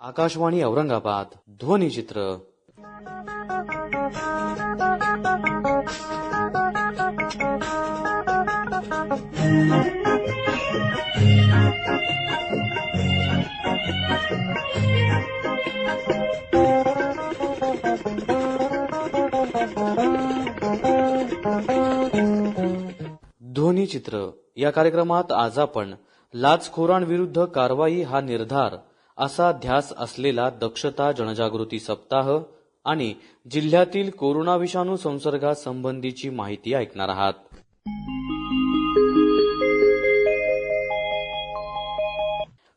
आकाशवाणी औरंगाबाद ध्वनिचित्र ध्वनिचित्र या कार्यक्रमात आज आपण लाचखोरांविरुद्ध कारवाई हा निर्धार. असा ध्यास असलेला दक्षता जनजागृती सप्ताह आणि जिल्ह्यातील कोरोना विषाणू संसर्गासंबंधीची माहिती ऐकणार आहात.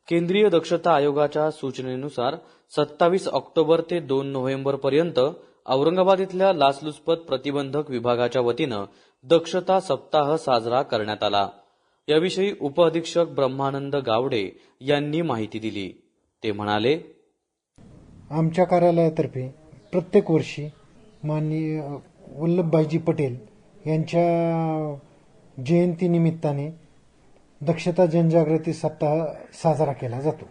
केंद्रीय दक्षता आयोगाच्या सूचनेनुसार सत्तावीस ऑक्टोबर ते दोन नोव्हेंबर पर्यंत औरंगाबाद इथल्या लाचलुचपत प्रतिबंधक विभागाच्या वतीनं दक्षता सप्ताह साजरा करण्यात आला. याविषयी उपअधीक्षक ब्रह्मानंद गावडे यांनी माहिती दिली. ते म्हणाले आमच्या कार्यालयातर्फे प्रत्येक वर्षी माननीय वल्लभभाईजी पटेल यांच्या जयंतीनिमित्ताने दक्षता जनजागृती सप्ताह साजरा केला जातो.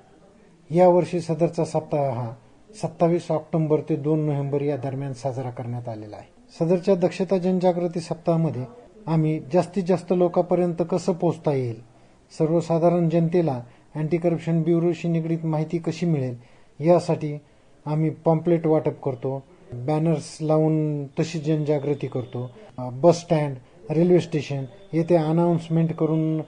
यावर्षी सदरचा सप्ताह हा सत्तावीस ऑक्टोबर ते दोन नोव्हेंबर या दरम्यान साजरा करण्यात आलेला आहे. सदरच्या दक्षता जनजागृती सप्ताहामध्ये आम्ही जास्तीत जास्त लोकांपर्यंत कसं पोहोचता येईल? सर्वसाधारण जनतेला अँटी करप्शन ब्युरोशी निगडीत माहिती कशी मिळेल? यासाठी आम्ही पॉम्पलेट वाटप करतो बॅनर्स लावून तशी जनजागृती करतो. बस स्टँड रेल्वे स्टेशन येथे अनाऊन्समेंट करून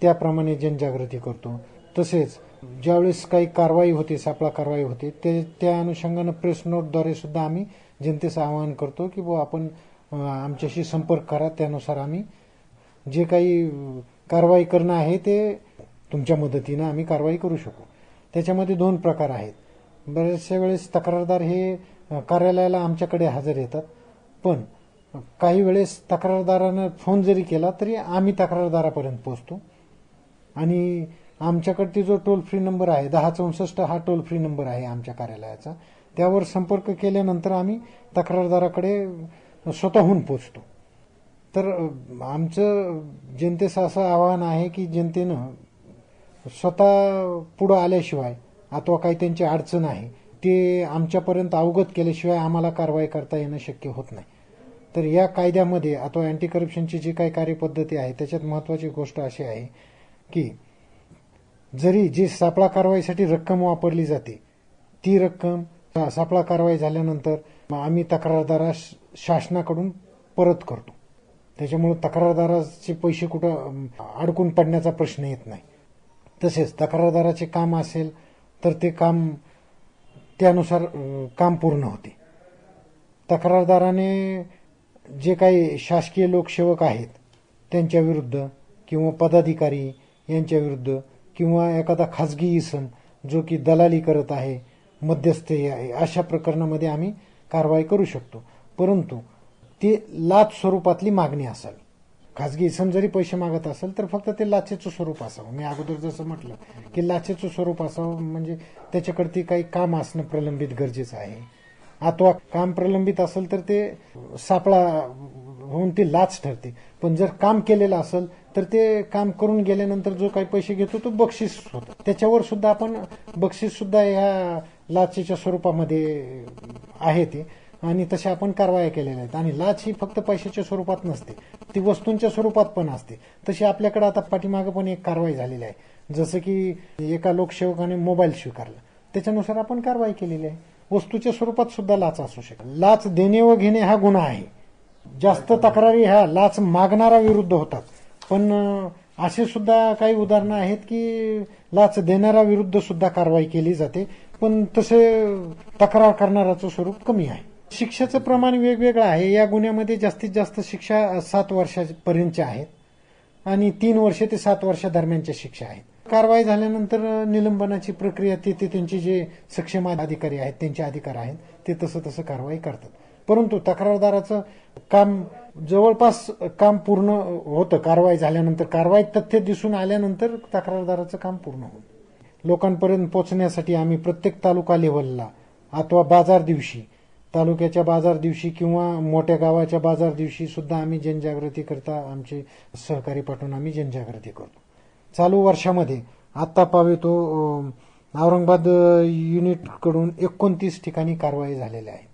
त्याप्रमाणे जनजागृती करतो. तसेच ज्यावेळेस काही कारवाई होते सापळा कारवाई होते ते त्या अनुषंगानं प्रेस नोटद्वारे सुद्धा आम्ही जनतेचं आवाहन करतो की बुवा आपण आमच्याशी संपर्क करा. त्यानुसार आम्ही जे काही कारवाई करणं आहे ते तुमच्या मदतीनं आम्ही कारवाई करू शकू. त्याच्यामध्ये दोन प्रकार आहेत. बऱ्याचशा वेळेस तक्रारदार हे कार्यालयाला आमच्याकडे हजर येतात. पण काही वेळेस तक्रारदारानं फोन जरी केला तरी आम्ही तक्रारदारापर्यंत पोहोचतो. आणि आमच्याकडे जो टोल फ्री नंबर आहे दहा चौसष्ट हा टोल फ्री नंबर आहे आमच्या कार्यालयाचा. त्यावर संपर्क केल्यानंतर आम्ही तक्रारदाराकडे स्वतःहून पोचतो तर आमचं जनतेचं असं आवाहन आहे की जनतेनं स्वतः पुढं आल्याशिवाय अथवा काही त्यांची अडचण आहे ते आमच्यापर्यंत अवगत केल्याशिवाय आम्हाला कारवाई करता येणं शक्य होत नाही. तर या कायद्यामध्ये अथवा अँटी करप्शनची जी काही कार्यपद्धती आहे त्याच्यात महत्वाची गोष्ट अशी आहे की जरी जी सापळा कारवाईसाठी रक्कम वापरली जाते ती रक्कम सापळा कारवाई झाल्यानंतर आम्ही तक्रारदारास शासनाकडून परत करतो. त्याच्यामुळे तक्रारदाराचे पैसे कुठं अडकून पडण्याचा प्रश्न येत नाही. तसेच तक्रारदाराचे काम असेल तर ते काम त्यानुसार काम पूर्ण होते. तक्रारदाराने जे काही शासकीय लोकसेवक आहेत त्यांच्या विरुद्ध किंवा पदाधिकारी यांच्या विरुद्ध किंवा एखादा खाजगी इसम जो की दलाली करत आहे मध्यस्थी आहे अशा प्रकरणामध्ये आम्ही कारवाई करू शकतो. परंतु ते लाच स्वरूपातली मागणी असावी. खाजगी इसम जरी पैसे मागत असेल तर फक्त ते लाचेचं स्वरूप असावं. मी अगोदर जसं म्हटलं की लाचेचं स्वरूप असावं म्हणजे त्याच्याकडती काही काम असणं प्रलंबित गरजेचं आहे. अथवा काम प्रलंबित असेल तर ते सापळा होऊन ती लाच ठरते. पण जर काम केलेलं असेल तर ते काम करून गेल्यानंतर जो काही पैसे घेतो तो बक्षीस होतो. त्याच्यावर सुद्धा आपण बक्षीस सुद्धा ह्या लाचेच्या स्वरूपामध्ये आहे ते. आणि तशा आपण कारवाया केलेल्या आहेत. आणि लाच ही फक्त पैशाच्या स्वरूपात नसते ती वस्तूंच्या स्वरूपात पण असते. तशी आपल्याकडे आता पाठीमागं पण एक कारवाई झालेली आहे. जसं की एका लोकसेवकाने मोबाईल स्वीकारला. त्याच्यानुसार आपण कारवाई केलेली आहे. वस्तूच्या स्वरूपात सुद्धा लाच असू शकते लाच देणे व घेणे हा गुन्हा आहे. जास्त तक्रारी ह्या लाच मागणारा विरुद्ध होतात. पण असे सुद्धा काही उदाहरणं आहेत की लाच देणाऱ्या विरुद्ध सुद्धा कारवाई केली जाते. पण तसे तक्रार करणाऱ्याचं स्वरूप कमी आहे. शिक्षेचं प्रमाण वेगवेगळं आहे. या गुन्ह्यामध्ये जास्तीत जास्त शिक्षा सात वर्षापर्यंतच्या आहेत आणि तीन वर्ष ते सात वर्षादरम्यानच्या शिक्षा आहेत. कारवाई झाल्यानंतर निलंबनाची प्रक्रिया तिथे ते त्यांचे जे सक्षम अधिकारी आहेत त्यांचे अधिकार आहेत ते तसं तसं कारवाई करतात. परंतु तक्रारदाराचं काम जवळपास काम पूर्ण होतं. कारवाई झाल्यानंतर कारवाई तथ्य दिसून आल्यानंतर तक्रारदाराचं काम पूर्ण होतं लोकांपर्यंत पोहोचण्यासाठी आम्ही प्रत्येक तालुका लेव्हलला अथवा बाजार दिवशी तालुक्याच्या बाजार दिवशी किंवा मोठ्या गावाच्या बाजार दिवशी सुद्धा आम्ही जनजागृती करता आमचे सहकारी पाठवून आम्ही जनजागृती करतो. चालू वर्षामध्ये आत्ता पावे तो औरंगाबाद युनिटकडून एकोणतीस ठिकाणी कारवाई झालेल्या आहे.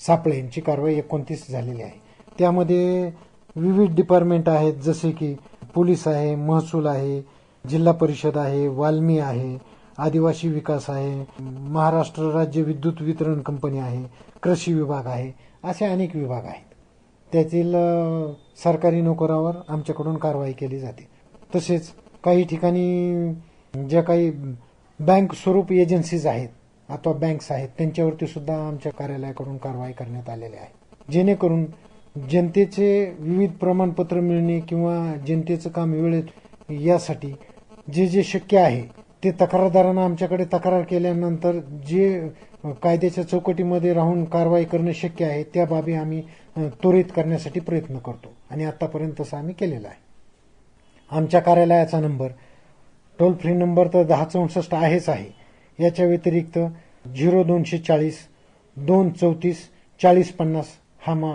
सापळे यांची कारवाई एकोणतीस झालेली आहे. त्यामध्ये विविध डिपार्टमेंट आहेत जसे की पोलीस आहे महसूल आहे जिल्हा परिषद आहे वाल्मी आहे आदिवासी विकास आहे महाराष्ट्र राज्य विद्युत वितरण कंपनी आहे कृषी विभाग आहे असे अनेक विभाग आहेत. त्यातील सरकारी नोकरावर आमच्याकडून कारवाई केली जाते. तसेच काही ठिकाणी ज्या काही बँक स्वरूप एजन्सीज आहेत अथवा बँक्स आहेत त्यांच्यावरती सुद्धा आमच्या कार्यालयाकडून कारवाई करण्यात आलेली आहे. जेणेकरून जनतेचे विविध प्रमाणपत्र मिळणे किंवा जनतेचं काम वेळेत यासाठी जे जे शक्य आहे ते तक्रारदारांना आमच्याकडे तक्रार केल्यानंतर जे कायद्याच्या चौकटीमध्ये राहून कारवाई करणं शक्य आहे त्या बाबी आम्ही त्वरित करण्यासाठी प्रयत्न करतो. आणि आतापर्यंत तसं आम्ही केलेलं आहे. आमच्या कार्यालयाचा नंबर टोल फ्री नंबर तर दहा चौसष्ट आहेच आहे. याच्या व्यतिरिक्त झिरो दोनशे चाळीस दोन चौतीस चाळीस पन्नास हा मा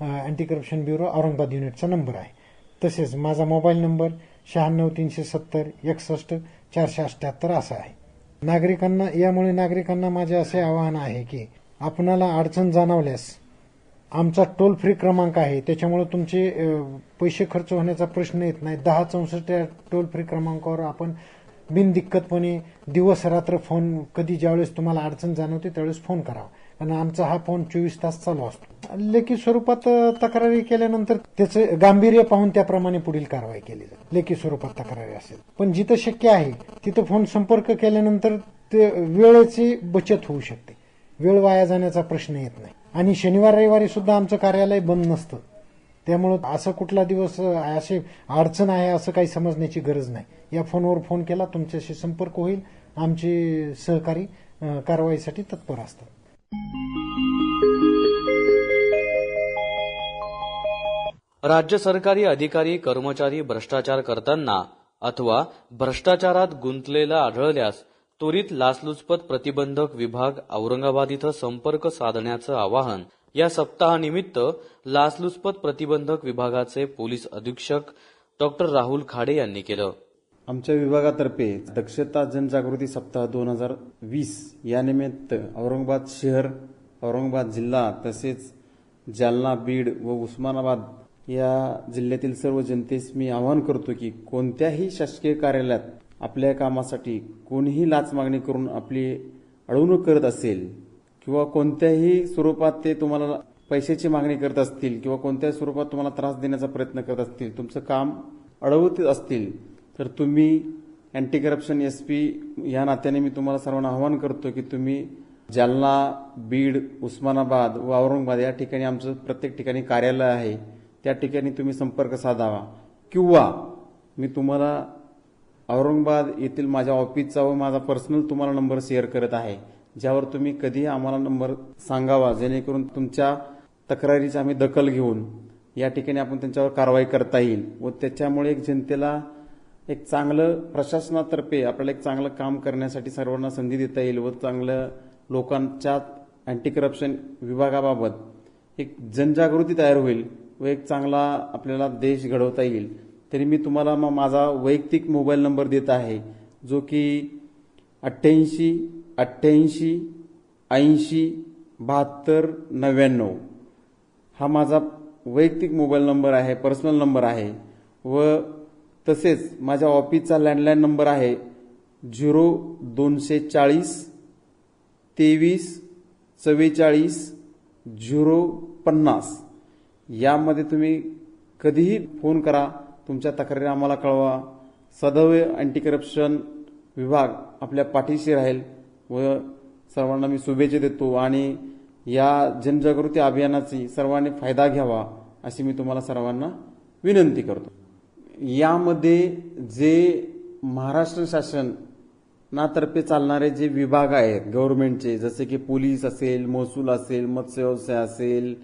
अँटी करप्शन ब्युरो औरंगाबाद युनिटचा नंबर आहे. तसेच माझा मोबाईल नंबर शहाण्णव तीनशे सत्तर एकसष्ट चारशे अठ्ठ्याहत्तर असा आहे. नागरिकांना यामुळे नागरिकांना माझे असे आवाहन आहे की आपणाला अडचण जाणवल्यास आमचा टोल फ्री क्रमांक आहे त्याच्यामुळे तुमचे पैसे खर्च होण्याचा प्रश्न येत नाही. दहा चौसष्ट या टोल फ्री क्रमांकावर आपण बिनदिक्कतपणे दिवस रात्र फोन कधी ज्यावेळेस तुम्हाला अडचण जाणवते त्यावेळेस फोन करावा. आणि आमचा हा फोन चोवीस तास चालू असतो. लेखी स्वरूपात तक्रारी केल्यानंतर त्याचं गांभीर्य पाहून त्याप्रमाणे पुढील कारवाई केली जाते लेखी स्वरूपात तक्रारी असेल. पण जिथं शक्य आहे तिथं फोन संपर्क केल्यानंतर ते वेळेची बचत होऊ शकते. वेळ वाया जाण्याचा प्रश्न येत नाही. आणि शनिवार रविवारी सुद्धा आमचं कार्यालय बंद नसतं. त्यामुळं असं कुठला दिवस असे अडचण आहे असं काही समजण्याची गरज नाही. या फोनवर फोन केला तुमच्याशी संपर्क होईल. आमचे सहकारी कारवाईसाठी तत्पर असतात. राज्य सरकारी अधिकारी कर्मचारी भ्रष्टाचार करताना अथवा भ्रष्टाचारात गुंतलेला आढळल्यास त्वरित लाचलुचपत प्रतिबंधक विभाग औरंगाबाद इथं संपर्क साधण्याचं आवाहन. या सप्ताहानिमित्त लाचलुचपत प्रतिबंधक विभागाचे पोलीस अधीक्षक डॉक्टर राहुल खाडे यांनी केलं. आमच्या विभागातर्फे दक्षता जनजागृती सप्ताह दोन हजार वीस या निमित्त औरंगाबाद शहर औरंगाबाद जिल्हा तसेच जालना बीड व उस्मानाबाद या जिल्ह्यातील सर्व जनतेस मी आवाहन करतो की कोणत्याही शासकीय कार्यालयात आपल्या कामासाठी कोणीही लाच मागणी करून आपली अडवणूक करत असेल किंवा कोणत्याही स्वरूपात ते तुम्हाला पैशाची मागणी करत असतील किंवा कोणत्याही स्वरूपात तुम्हाला त्रास देण्याचा प्रयत्न करत असतील तुमचं काम अडवत असतील तर तुम्ही अँटी करप्शन एस पी या नात्याने मी तुम्हाला सर्वांना आवाहन करतो की तुम्ही जालना बीड उस्मानाबाद व औरंगाबाद या ठिकाणी आमचं प्रत्येक ठिकाणी कार्यालय आहे. त्या ठिकाणी तुम्ही संपर्क साधावा. किंवा मी तुम्हाला औरंगाबाद येथील माझ्या ऑफिसचा व माझा पर्सनल तुम्हाला नंबर शेअर करत आहे. ज्यावर तुम्ही कधीही आम्हाला नंबर सांगावा जेणेकरून तुमच्या तक्रारीची आम्ही दखल घेऊन या ठिकाणी आपण त्यांच्यावर कारवाई करता येईल व त्याच्यामुळे एक जनतेला एक चांगलं प्रशासनातर्फे आपल्याला एक चांगलं काम करण्यासाठी सर्वांना संधी देता येईल व चांगलं लोकांच्या अँटी करप्शन विभागाबाबत एक जनजागृती तयार होईल व एक चांगला आपल्याला देश घडवता येईल. तरी मी तुम्हाला मग माझा वैयक्तिक मोबाईल नंबर देत आहे जो की अठ्ठ्याऐंशी अठ्ठ्याऐंशी ऐंशी बहात्तर नव्याण्णव. हा माझा वैयक्तिक मोबाईल नंबर आहे पर्सनल नंबर आहे व तसेच माझ्या ऑफिसचा लँडलाईन नंबर आहे झिरो दोनशे चाळीस तेवीस चव्वेचाळीस झिरो पन्नास. यामध्ये तुम्ही कधीही फोन करा. तुमच्या तक्रारी आम्हाला कळवा. सदैव अँटी करप्शन विभाग आपल्या पाठीशी राहील व सर्वांना मी शुभेच्छा देतो आणि या जनजागृती अभियानाची सर्वांनी फायदा घ्यावा अशी मी तुम्हाला सर्वांना विनंती करतो. यामध्ये जे महाराष्ट्र शासनातर्फे चालणारे जे विभाग आहेत गव्हर्नमेंटचे जसे की पोलीस असेल महसूल असेल मत्स्य व्यवसाय असेल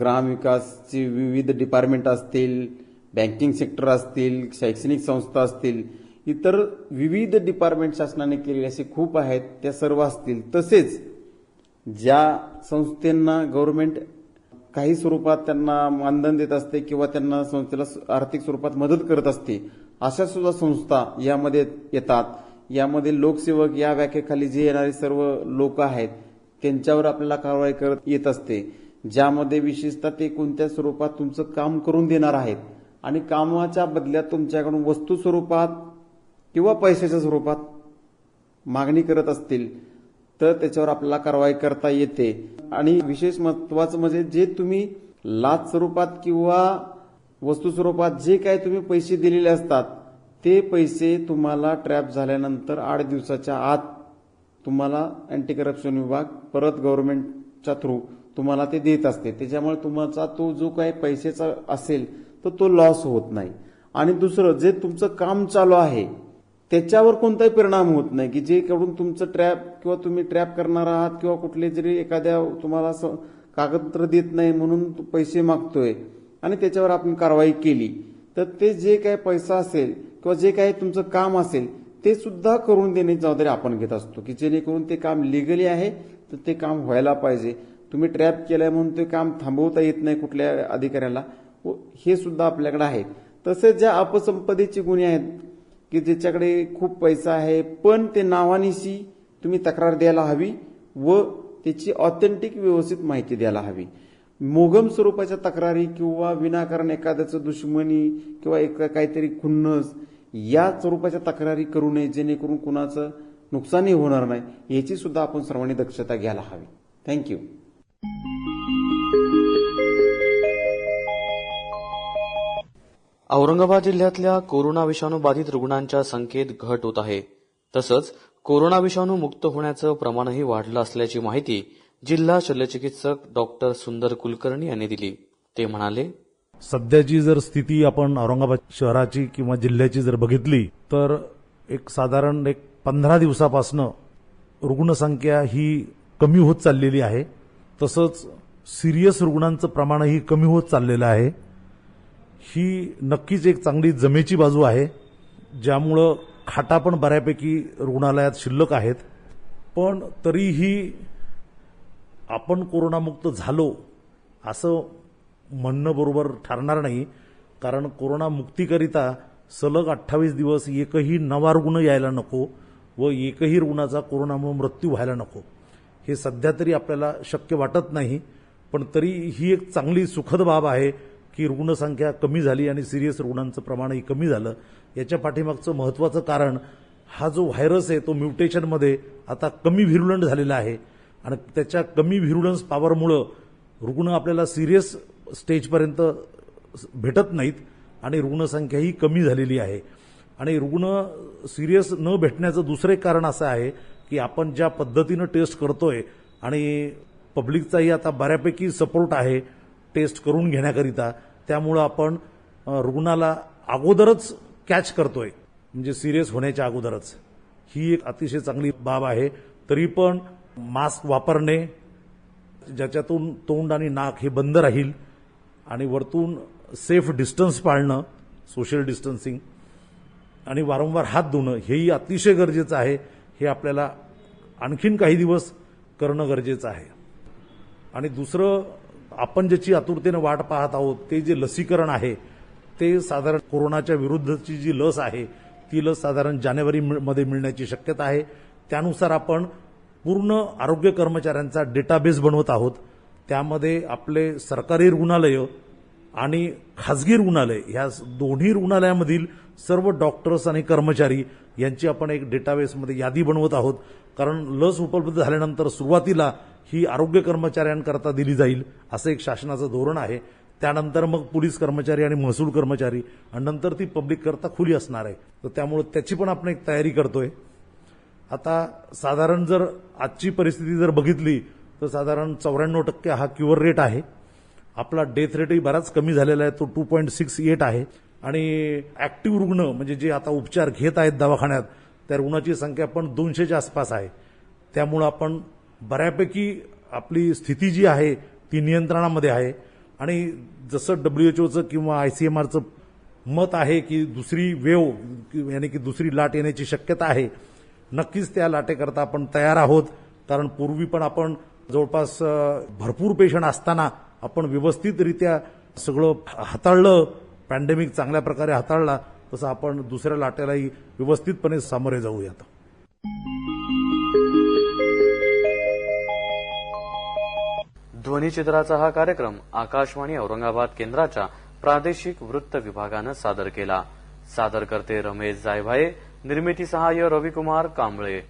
ग्रामविकासचे विविध डिपार्टमेंट असतील बँकिंग सेक्टर असतील शैक्षणिक संस्था असतील इतर विविध डिपार्टमेंट शासनाने केलेले असे खूप आहेत त्या सर्व असतील. तसेच ज्या संस्थांना गव्हर्नमेंट काही स्वरूपात त्यांना मानधन देत असते किंवा त्यांना संस्थेला आर्थिक स्वरूपात मदत करत असते अशा सुद्धा संस्था यामध्ये येतात. यामध्ये लोकसेवक या व्याख्येखाली जे येणारे सर्व लोक आहेत त्यांच्यावर आपल्याला कारवाई करत येत असते. ज्यामध्ये विशेषतः ते कोणत्या स्वरूपात तुमचं काम करून देणार आहेत आणि कामाच्या बदल्यात तुमच्याकडून वस्तू स्वरूपात किंवा पैशाच्या स्वरूपात मागणी करत असतील तर त्याच्यावर आपल्याला कारवाई करता येते. आणि विशेष महत्वाचं म्हणजे जे तुम्ही लाच स्वरूपात किंवा वस्तू स्वरूपात जे काय तुम्ही पैसे दिलेले असतात ते पैसे तुम्हाला ट्रॅप झाल्यानंतर आठ दिवसाच्या आत तुम्हाला अँटी करप्शन विभाग परत गव्हर्नमेंटच्या थ्रू तुम्हाला ते देत असते. त्याच्यामुळे तुमचा तो जो काही पैसेचा असेल तर तो लॉस होत नाही. आणि दुसरं जे तुमचं काम चालू आहे त्याच्यावर कोणताही परिणाम होत नाही की जे कडून तुमचं ट्रॅप किंवा तुम्ही ट्रॅप करणार आहात किंवा कुठले जरी एखाद्या तुम्हाला असं कागदपत्र देत नाही म्हणून तो पैसे मागतोय आणि त्याच्यावर आपण कारवाई केली तर ते जे काही पैसा असेल किंवा जे काही तुमचं काम असेल ते सुद्धा करून देण्याची जबाबदारी आपण घेत असतो की जेणेकरून ते काम लिगली आहे तर ते काम व्हायला पाहिजे. तुम्ही ट्रॅप केलंय म्हणून ते काम थांबवता येत नाही कुठल्या अधिकाऱ्याला. व हे सुद्धा आपल्याकडे आहे. तसेच ज्या अपसंपदेचे गुन्हे आहेत की ज्याच्याकडे खूप पैसा आहे पण ते नावानिशी तुम्ही तक्रार द्यायला हवी व त्याची ऑथेंटिक व्यवस्थित माहिती द्यायला हवी. मोगम स्वरूपाच्या तक्रारी किंवा विनाकारण एखाद्याचं दुश्मनी किंवा एक काहीतरी खुन्नस या स्वरूपाच्या तक्रारी करू नये जेणेकरून कुणाचं नुकसानही होणार नाही. याची सुद्धा आपण सर्वांनी दक्षता घ्यायला हवी. थँक्यू औरंगाबाद जिल्ह्यातल्या कोरोना विषाणू बाधित रुग्णांच्या संख्येत घट होत आहे. तसंच कोरोना विषाणू मुक्त होण्याचं प्रमाणही वाढलं असल्याची माहिती जिल्हा शल्यचिकित्सक डॉक्टर सुंदर कुलकर्णी यांनी दिली. ते म्हणाले सध्याची जर स्थिती आपण औरंगाबाद शहराची किंवा जिल्ह्याची जर बघितली तर एक साधारण एक पंधरा दिवसापासनं रुग्णसंख्या ही कमी होत चाललेली आहे. तसंच सिरियस रुग्णांचं प्रमाणही कमी होत चाललेलं आहे. ही नक्कीच एक चांगली जमेची बाजू आहे ज्यामुळं खाटा पण बऱ्यापैकी रुग्णालयात शिल्लक आहेत. पण तरीही आपण कोरोनामुक्त झालो असं म्हणणं बरोबर ठरणार नाही कारण कोरोनामुक्तीकरिता सलग अठ्ठावीस दिवस एकही नवा रुग्ण यायला नको व एकही रुग्णाचा कोरोनामुळे मृत्यू व्हायला नको. हे सध्या तरी आपल्याला शक्य वाटत नाही पण तरी ही एक चांगली सुखद बाब आहे की रुग्णसंख्या कमी झाली आणि सिरियस रुग्णांचं प्रमाणही कमी झालं याच्या पाठीमागचं महत्वाचं कारण हा जो व्हायरस आहे तो म्युटेशनमध्ये आता कमी व्हिरुलंट झालेला आहे. आणि त्याच्या कमी व्हिरुलन्स पॉवरमुळं रुग्ण आपल्याला सिरियस स्टेजपर्यंत भेटत नाहीत आणि रुग्णसंख्याही कमी झालेली आहे. आणि रुग्ण सिरियस न भेटण्याचं दुसरं एक कारण असं आहे की आपण ज्या पद्धतीनं टेस्ट करतोय आणि पब्लिकचाही आता बऱ्यापैकी सपोर्ट आहे टेस्ट करून घेण्याकरिता त्यामुळं आपण रुग्णाला अगोदरच कॅच करतोय. म्हणजे सिरियस होण्याच्या अगोदरच. ही एक अतिशय चांगली बाब आहे. तरी पण मास्क वापरणे ज्याच्यातून तोंड आणि नाक हे बंद राहील आणि वरतून सेफ डिस्टन्स पाळणं सोशल डिस्टन्सिंग आणि वारंवार हात धुणं हेही अतिशय गरजेचं आहे. हे आपल्याला आणखीन काही दिवस करणं गरजेचं आहे. आणि दुसरं आपण ज्याची आतुरतेनं वाट पाहत आहोत ते जे लसीकरण आहे ते साधारण कोरोनाच्या विरुद्धची जी लस आहे ती लस साधारण जानेवारी मध्ये मिळण्याची शक्यता आहे. त्यानुसार आपण पूर्ण आरोग्य कर्मचाऱ्यांचा डेटाबेस बनवत आहोत. त्यामध्ये आपले सरकारी रुग्णालयं आणि खाजगी रुग्णालय ह्या दोन्ही रुग्णालयामधील सर्व डॉक्टर्स आणि कर्मचारी यांची आपण एक डेटाबेसमध्ये यादी बनवत आहोत. कारण लस उपलब्ध झाल्यानंतर सुरुवातीला ही आरोग्य कर्मचाऱ्यांकरता दिली जाईल असं एक शासनाचं धोरण आहे. त्यानंतर मग पोलीस कर्मचारी आणि महसूल कर्मचारी आणि नंतर ती पब्लिक करता खुली असणार आहे. तर त्यामुळे त्याची पण आपण एक तयारी करतोय. आता साधारण जर आजची परिस्थिती जर बघितली तर साधारण चौऱ्याण्णव टक्के हा क्युअर रेट आहे. आपला डेथ रेटही बराच कमी झालेला आहे तो टू पॉईंट सिक्स एट आहे. आणि ऍक्टिव्ह रुग्ण म्हणजे जे आता उपचार घेत आहेत दवाखान्यात त्या रुग्णाची संख्या पण दोनशेच्या आसपास आहे. त्यामुळं आपण बऱ्यापैकी आपली स्थिती जी आहे ती नियंत्रणामध्ये आहे. आणि जसं डब्ल्यूएचओचं किंवा आयसीएमआरचं मत आहे की दुसरी वेव यानी की दुसरी लाट येण्याची शक्यता आहे नक्कीच त्या लाटेकरता आपण तयार आहोत. कारण पूर्वी पण आपण जवळपास भरपूर पेशंट असताना आपण व्यवस्थितरित्या सगळं हाताळलं पॅन्डेमिक चांगल्या प्रकारे हाताळला तसं आपण दुसऱ्या लाटेलाही व्यवस्थितपणे सामोरे जाऊयात. ध्वनिचित्राचा हा कार्यक्रम आकाशवाणी औरंगाबाद केंद्राच्या प्रादेशिक वृत्त विभागानं सादर केला. सादर करते रमेश जायभाये निर्मिती सहाय्य रविकुमार कांबळे.